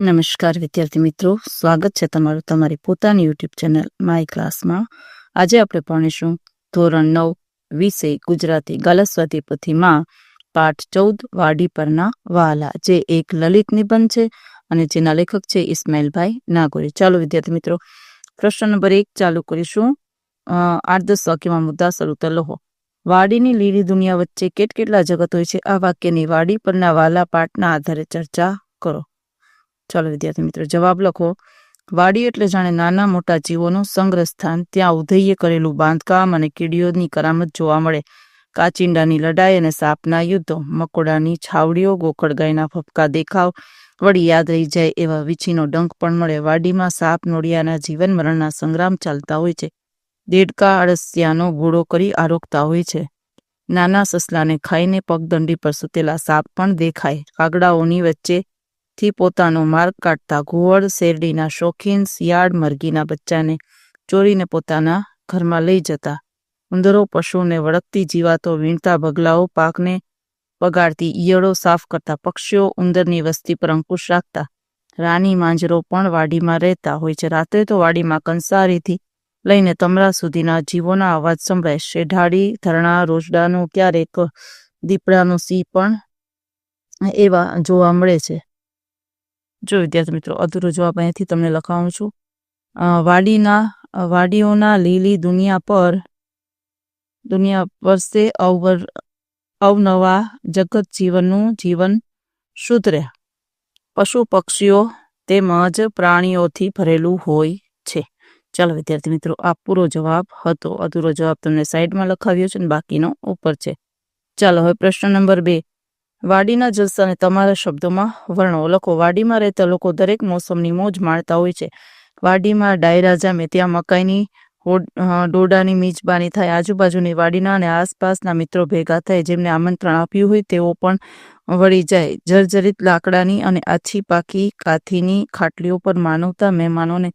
નમસ્કાર વિદ્યાર્થી મિત્રો, સ્વાગત છે તમારું તમારી પોતાની યુટ્યુબ ચેનલ માય ક્લાસમાં આજે આપણે ભણીશું ધોરણ નવ, વિષય ગુજરાતી ગાલસ્વાતી પોથીમાં પાઠ ચૌદ, વાડી પરના વાલા, જે એક લલિત નિબંધ છે અને જેના લેખક છે ઇસ્માઇલભાઈ નાગોરી. ચાલો વિદ્યાર્થી મિત્રો, પ્રશ્ન નંબર એક ચાલુ કરીશું. આઠ દસ વાક્યમાં મુદ્દા શરૂ લહો વાડીની લીલી દુનિયા વચ્ચે કેટ કેટલા જગત હોય છે? આ વાક્યની વાડી પરના વાલા પાઠના આધારે ચર્ચા કરો. ચાલો વિદ્યાર્થી મિત્રો. જવાબ લખો. વાડી એટલે જાણે નાના મોટા જીવોનું સંગ્રહ સ્થાન ત્યાં ઉધઈએ કરેલું બાંધકામ અને કીડીઓની કરામત જોવા મળે. કાચિંડાની લડાઈ અને સાપના યુદ્ધો, મકોડાની છાવડીઓ ગોકળ ગાયના ફપકા દેખાવ વળી યાદ રહી જાય એવા વીછીનો ડંખ પણ મળે. વાડીમાં સાપ, નોળિયાના જીવન મરણના સંગ્રામ ચાલતા હોય છે. દેડકા, અળસિયાનો ઘોડો કરી આરોગતા હોય છે. નાના સસલાને ખાઈને પગદંડી પર સૂતેલા સાપ પણ દેખાય. કાગડાઓની વચ્ચે થી પોતાનો માર્ગ કાઢતા ઘુવડ, શેરડીના શોખીન શિયાળ મરઘીના બચ્ચાને ચોરીને પોતાના ઘરમાં લઈ જતા. ઉંદરો, પશુને વળગતી જીવાતો વીણતા બગલાઓ પાકને બગાડતી ઈયળો સાફ કરતા પક્ષીઓ ઉંદરની વસ્તી પર અંકુશ રાખતા. રાની માંજરો પણ વાડીમાં રહેતા હોય છે. રાત્રે તો વાડીમાં કંસારીથી લઈને તમરા સુધીના જીવોના અવાજ સંભળાય. શેઢાડી ધરણા, રોજડાનું ક્યારેક દીપડાનું સી પણ એવા જોવા મળે છે. જો વિદ્યાર્થી મિત્રો, અધૂરો જવાબ અહીંયાથી તમને લખાવું છું. વાડીના વાડીઓના લીલી દુનિયા પર, દુનિયા વર્ષે અવર, અવનવા જગત જીવનનું જીવન શુદ્ધ પશુ પક્ષીઓ તેમજ પ્રાણીઓથી ભરેલું હોય છે. ચાલો વિદ્યાર્થી મિત્રો, આ પૂરો જવાબ હતો. અધૂરો જવાબ તમને સાઈડમાં લખાવ્યો છે અને બાકીનો ઉપર છે. ચાલો હવે પ્રશ્ન નંબર બે. વાડીના જલસાને તમારા શબ્દોમાં વર્ણો લખો, વાડીમાં રહેતા લોકો દરેક મોસમની મોજ માણતા હોય છે. વાડીમાં ડાયરા જામે, ત્યાં મકાઈની ડોડાની મીજબાની થાય. આજુબાજુની વાડીના અને આસપાસના મિત્રો ભેગા થાય. જેમને આમંત્રણ આપ્યું હોય, તેઓ પણ વળી જાય. જર્જરિત લાકડાની અને આછી પાકી કાથીની ખાટલીઓ પર માનવતા મહેમાનોને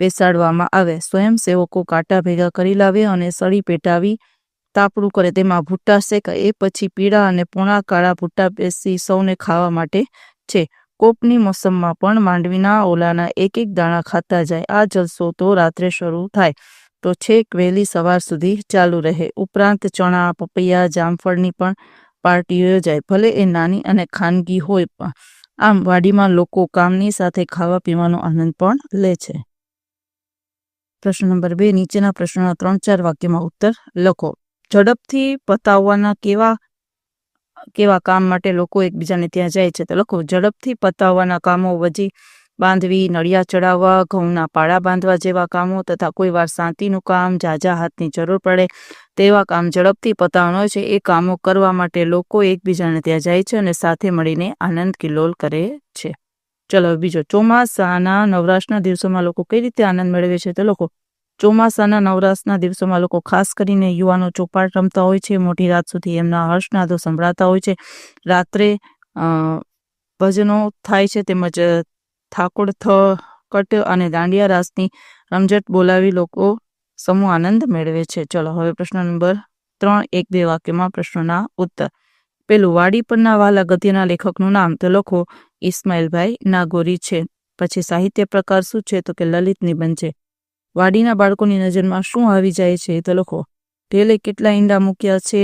બેસાડવામાં આવે. સ્વયંસેવકો કાંટા ભેગા કરી લાવે અને સળી પેટાવી તાપડું કરે, તેમાં ભૂટ્ટા શેકાય એ પછી પીળા અને પૂણા કાળા ભૂટ્ટા બેસી સૌને ખાવા માટે છે. કોપની મોસમમાં પણ માંડવીના ઓલાના એક એક દાણા ખાતા જાય. આ જલસો તો રાત્રે શરૂ થાય. તો છેક વહેલી સવાર સુધી ચાલુ રહે. ઉપરાંત ચણા, પપૈયા, જામફળની પણ પાર્ટી યોજાય ભલે એ નાની અને ખાનગી હોય પણ આમ વાડીમાં લોકો કામની સાથે ખાવા પીવાનો આનંદ પણ લે છે. પ્રશ્ન નંબર બે, નીચેના પ્રશ્નના ત્રણ ચાર વાક્યમાં ઉત્તર લખો. ઝડપથી પતાવવાના કેવા કેવા કામ માટે લોકો એકબીજાને ત્યાં જાય છે. તો લખો ઝડપથી પતાવવાના કામો, વજી બાંધવી, નળિયા ચડાવવા, ઘઉંના પાળા બાંધવા જેવા કામો તથા કોઈ વાર શાંતિનું કામ જાજા હાથની જરૂર પડે તેવા કામ ઝડપથી પતાવવાનો છે. એ કામો કરવા માટે લોકો એકબીજાને ત્યાં જાય છે અને સાથે મળીને આનંદ કિલોલ કરે છે. ચલો બીજો ચોમાસાના નવરાશના દિવસોમાં લોકો કઈ રીતે આનંદ મેળવે છે તો લોકો ચોમાસાના નવરાશના દિવસોમાં લોકો ખાસ કરીને યુવાનો ચોપાટ રમતા હોય છે. મોટી રાત સુધી એમના હર્ષનાદો સંભળાતા હોય છે. રાત્રે ભજનો થાય છે તેમજ ઠાકોર કટ અને દાંડિયા રાસની રમઝટ બોલાવી લોકો સમૂહ આનંદ મેળવે છે. ચલો, હવે પ્રશ્ન નંબર ત્રણ, એક, બે વાક્યમાં પ્રશ્નોના ઉત્તર. પેલું, વાડી પરના વાલા ગદ્યના લેખકનું નામ તો લખો ઇસ્માઇલભાઈ નાગોરી છે. પછી સાહિત્ય પ્રકાર શું છે તો કે લલિત નિબંધ છે. વાડીના બાળકોની નજરમાં શું આવી જાય છે તો લખો. ઢેલે કેટલા ઈંડા મૂક્યા છે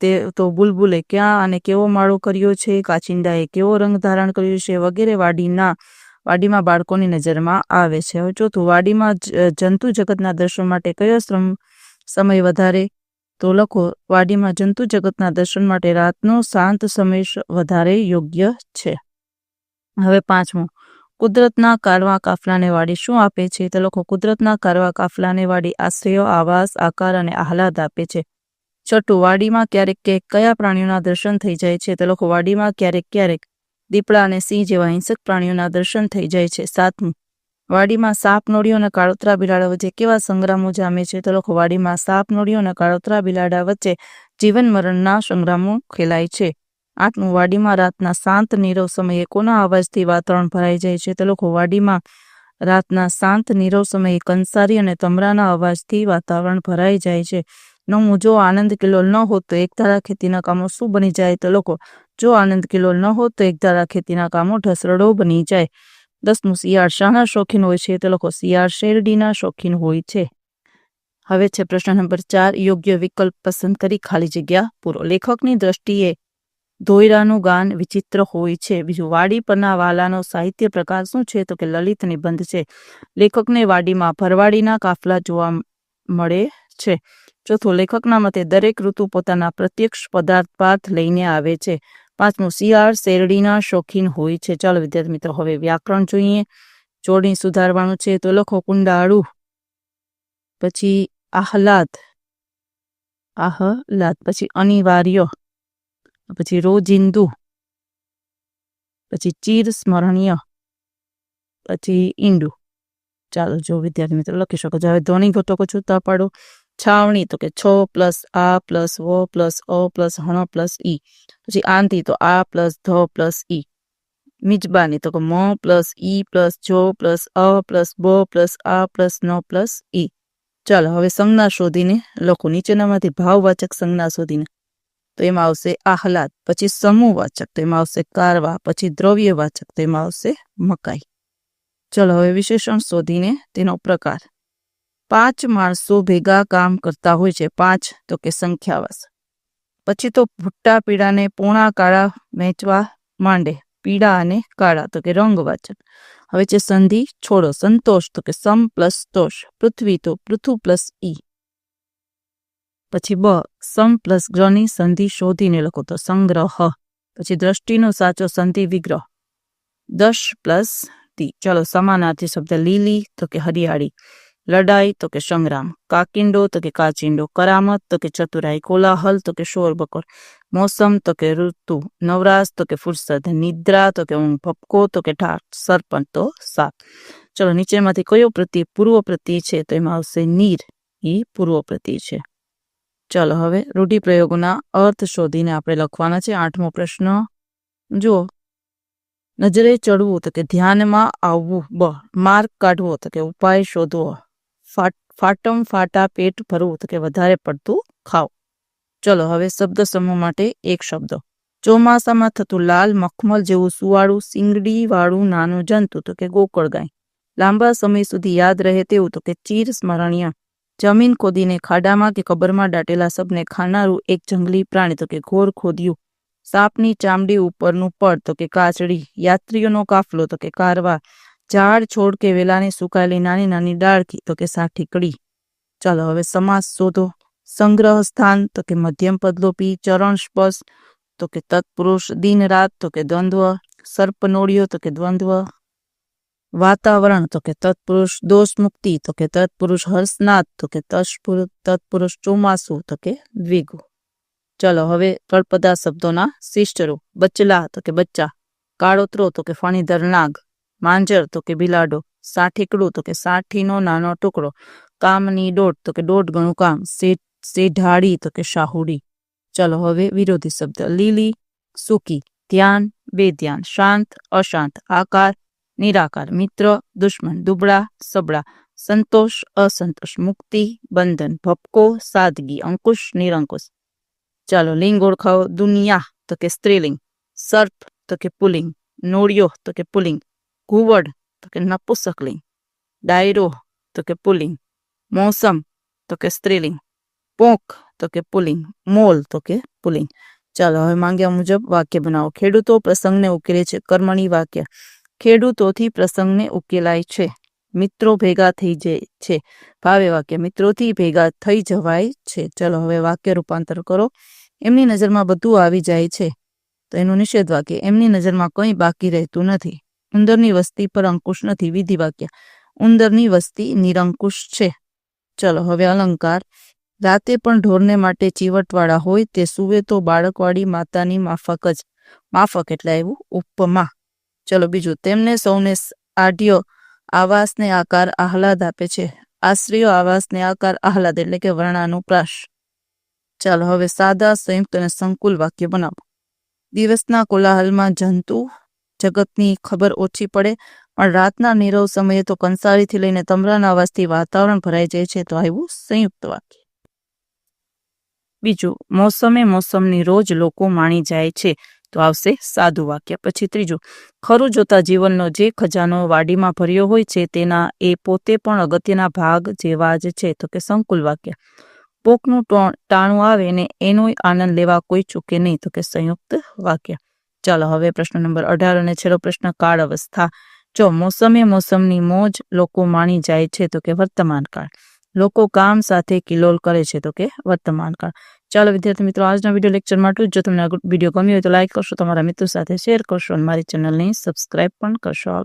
તે તો બુલબુલે ક્યાં અને કેવો માળો કર્યો છે, કાચિંડાએ કેવો રંગ ધારણ કર્યો છે વગેરે વાડીના, વાડીમાં બાળકોની નજરમાં આવે છે. હવે ચોથું, વાડીમાં જંતુ જગતના દર્શન માટે કયો શ્રમ, સમય વધારે? તો લખો, વાડીમાં જંતુ જગતના દર્શન માટે રાતનો શાંત સમય વધારે યોગ્ય છે. હવે પાંચમું કુદરતના કારવા કાફલાને વાડી શું આપે છે? તો લખો, કુદરતના કારવા કાફલાને વાડી આશ્રયો આવાસ, આકાર અને આહલાદ આપે છે. છઠ્ઠું, વાડીમાં ક્યારેક ક્યારેક કયા પ્રાણીઓના દર્શન થઈ જાય છે? તો લખો, વાડીમાં ક્યારેક ક્યારેક દીપડા અને સિંહ જેવા હિંસક પ્રાણીઓના દર્શન થઈ જાય છે. સાતમું, વાડીમાં સાપ, નોળીઓ અને કાળોતરા બિલાડા વચ્ચે કેવા સંગ્રામો જામે છે? તો લખો, વાડીમાં સાપ, નોળીઓ અને કાળોતરા બિલાડા વચ્ચે જીવન મરણના સંગ્રામો ખેલાય છે. આઠમું વાડીમાં રાતના શાંત નીરવ સમયે કોના અવાજથી વાતાવરણ ભરાઈ જાય છે? તે લોકો વાડીમાં રાતના શાંત નીરવ સમયે કંસારી અને તમરાના અવાજથી વાતાવરણ ભરાઈ જાય છે. નવમું જો આનંદ કિલ્લોલ ન હોત તો એકધારા ખેતીના કામો શું બની જાય? તો લોકો, જો આનંદ કિલોલ ન હોત તો એકધારા ખેતીના કામો ઢસરડો બની જાય. દસમું, શિયાળ શાના શોખીન હોય છે? તો લોકો, શિયાળ શેરડીના શોખીન હોય છે. હવે છે પ્રશ્ન નંબર ચાર, યોગ્ય વિકલ્પ પસંદ કરી ખાલી જગ્યા પૂરો. લેખકની દ્રષ્ટિએ ધોયરાનું ગાન વિચિત્ર હોય છે. બીજું વાડી પરના વાલાનો સાહિત્ય પ્રકાર શું છે? તો કે લલિત નિબંધ છે. લેખકને વાડીમાં ભરવાડીના કાફલા જોવા મળે છે. ચોથું, લેખકના મતે દરેક ઋતુ પોતાના પ્રત્યક્ષ પદાર્થ લઈને આવે છે. પાંચમું, શિયાળ, શેરડીના શોખીન હોય છે. ચાલો વિદ્યાર્થી મિત્રો, હવે વ્યાકરણ જોઈએ. જોડણી સુધારવાનું છે. તો લખો કુંડાળું. પછી આહલાદ. આહલાદ. પછી અનિવાર્ય. પછી રોજિંદુ, પછી ચીર સ્મરણીય પછી ઈંડુ. ચાલો જો વિદ્યાર્થી મિત્રો લખી શકો છો. હવે ધ્વનિ ઘટકો છૂટા પાડો. છાવણી તો કે છ પ્લસ આ પ્લસ વ પ્લસ અ પ્લસ હણ પ્લસ ઈ. પછી આંતી તો આ પ્લસ ધ પ્લસ ઈ. મિજબાની તો કે મ પ્લસ ઈ પ્લસ જો પ્લસ અ પ્લસ બ પ્લસ આ પ્લસ ન પ્લસ ઈ. ચાલો હવે સંજ્ઞા શોધીને લખો. નીચેનામાંથી ભાવવાચક સંજ્ઞા શોધીને. તો એમાં આવશે આહલાદ, પછી સમૂહવાચક તો એમાં આવશે કારવા, પછી દ્રવ્યવાચક, તો એમાં આવશે મકાઈ. ચલો હવે વિશેષણ શોધીને તેનો પ્રકાર. પાંચ માણસો ભેગા કામ કરતા હોય છે, પાંચ તો કે સંખ્યાવાસ. પછી તો ભૂટ્ટા પીળાને પોણા, કાળા વેચવા માંડે, પીળા અને કાળા તો કે રંગવાચક. હવે છે સંધિ, છોડો, સંતોષ તો કે સમ પ્લસ તોષ, પૃથ્વી તો પૃથુ પ્લસ ઈ. પછી બ, સમ પ્લસ ગ્રહની સંધિ શોધીને લખો તો સંગ્રહ. પછી દ્રષ્ટિનો સાચો સંધિ વિગ્રહ. દશ પ્લસ તી ચલો, સમાનાર્થી શબ્દ લીલી તો કે હરિયાળી. લડાઈ તો કે સંગ્રામ. કાકિંડો તો કે કાચિંડો. કરામત તો કે ચતુરાઈ. કોલાહલ તો કે શોર બકોર. મોસમ તો કે ઋતુ. નવરાશ તો કે ફુરસદ. નિદ્રા તો કે ઊંઘ ભપકો તો કે ઠાઠ. સરપંચ તો સાપ. ચલો, નીચેમાંથી કયો પ્રતિ પૂર્વ પ્રત્યે છે? તો એમાં આવશે નીર. એ પૂર્વ પ્રત્યે છે. ચલો હવે રૂઢિપ્રયોગોના અર્થ શોધીને આપણે લખવાના છે આઠમો પ્રશ્ન. જુઓ. નજરે ચડવું તો કે ધ્યાનમાં આવવું. બ. માર્ક કાઢવો તો કે ઉપાય શોધવો. ફાટમ ફાટા પેટ ભરવું તો કે વધારે પડતું ખાવ. ચલો હવે શબ્દ સમૂહ માટે એક શબ્દ. ચોમાસામાં થતું લાલ મખમલ જેવું સુવાળું સિંગડી વાળું નાનું જંતુ તો કે ગોકળ ગાય. લાંબા સમય સુધી યાદ રહે તેવું તો કે ચીર સ્મરણીય. જમીન ખોદીને ખાડામાં કે કબરમાં દાટેલા સબને ખાનારું એક જંગલી પ્રાણી તો કે ઘોર ખોદ્યું. સાપની ચામડી ઉપરનું પડ તો કે કાચડી. યાત્રીઓનો કાફલો તો કે કારવા. ઝાડ છોડ કે વેલાની સુકાયેલી નાની નાની ડાળખી તો કે સાઠી કડી ચાલો હવે સમાસ શોધો. સંગ્રહ સ્થાન તો કે મધ્યમ પદલોપી ચરણ સ્પર્શ તો કે તત્પુરુષ દિન રાત તો કે દ્વંદ્વ. સર્પનોળિયો તો કે દ્વંદ્વ. વાતાવરણ તો કે તત્પુરુષ દોષ મુક્તિ તો કે તત્પુરુષ હર્ષનાથ તો કે તત્પુરુષ ચોમાસુ તો કે દ્વિગુ ચલો હવે તળપદા શબ્દોના શિષ્ટરૂપ બચલા તો કે બચ્ચા કાળોતરો તો કે ફણીધર નાગ માંજર તો કે બિલાડો સાઠીકડું તો કે સાઠીનો નાનો ટુકડો કામની દોઢ તો કે દોઢ ગણું કામ સેઢાડી તો કે શાહુડી ચલો હવે વિરોધી શબ્દ લીલી સુકી ધ્યાન બેધ્યાન શાંત અશાંત આકાર નિરાકાર, મિત્ર, દુશ્મન, દુબળા, સબળા, સંતોષ, અસંતોષ, મુક્તિ, બંધન, ભપકો, સાદગી, અંકુશ, નિરંકુશ. ચાલો, લિંગ ઓળખાવો, દુનિયા, તો કે સ્ત્રીલિંગ. સર્પ, તો કે પુલિંગ. નોળિયો, તો કે પુલિંગ. ઘુવડ, તો કે નપુસકલિંગ. ડાયરો, તો કે પુલિંગ. મોસમ, તો કે સ્ત્રીલિંગ. પોંક તો કે પુલિંગ. મોલ, તો કે પુલિંગ. ચાલો, હવે માંગ્યા મુજબ વાક્ય બનાવો. ખેડૂતો પ્રસંગને ઉકેલે છે કર્મણી વાક્ય. ખેડૂતોથી પ્રસંગને ઉકેલાય છે. મિત્રો ભેગા થઈ જાય છે. ભાવે વાક્ય. મિત્રોથી ભેગા થઈ જવાય છે. ચલો હવે વાક્ય રૂપાંતર કરો. એમની નજરમાં બધું આવી જાય છે. તો એનું નિષેધ વાક્ય. એમની નજરમાં કંઈ બાકી રહેતું નથી. ઉંદરની વસ્તી પર અંકુશ નથી. વિધિ વાક્ય. ઉંદરની વસ્તી નિરંકુશ છે. ચલો હવે અલંકાર. રાતે પણ ઢોરને માટે ચીવટવાળા હોય તે સુવે તો બાળકવાળી માતાની માફક જ. માફક એટલે એવું ઉપમા. ચલો બીજું. તેમને સૌને આઢ્યો આવાસને આકાર આહલાદ આપે છે. આશ્રયો આવાસને આકાર આહલાદ એટલે કે વર્ણાનુપ્રાશ ચાલો હવે સાદા, સંયુક્ત અને સંકુલ વાક્ય બનાવો. દિવસના કોલાહલમાં જંતુ, જગતની ખબર ઓછી પડે, પણ રાતના નીરવ સમયે તો કંસારીથી લઈને તમરાના અવાજથી વાતાવરણ ભરાઈ જાય છે તો આવ્યું સંયુક્ત વાક્ય. બીજું, મોસમે મોસમની રોજ લોકો માણી જાય છે. તો આવશે સાદું વાક્ય. પછી ત્રીજું, ખરું જોતા જીવનનો જે ખજાનો વાડીમાં ભર્યો હોય છે તેના એ પોતે પણ અગત્યના ભાગ જેવા જ છે. તો કે સંકુલ વાક્ય. પોકનું ટાણું આવે ને એનો આનંદ લેવા કોઈ ચૂકે નહીં. તો કે સંયુક્ત વાક્ય. ચાલો હવે પ્રશ્ન નંબર અઢાર અને છેલ્લો પ્રશ્ન કાળ અવસ્થા જો મોસમે મોસમની મોજ લોકો માણી જાય છે તો કે વર્તમાન કાળ લોકો કામ સાથે કિલોલ કરે છે તો કે વર્તમાન કાળ ચાલો વિદ્યાર્થી મિત્રો, આજના વીડિયો લેક્ચર માટે જો તમને વીડિયો ગમ્યો હોય તો લાઇક કરશો, તમારા મિત્રો સાથે શેર કરશો અને મારી ચેનલને સબસ્ક્રાઇબ પણ કરશો.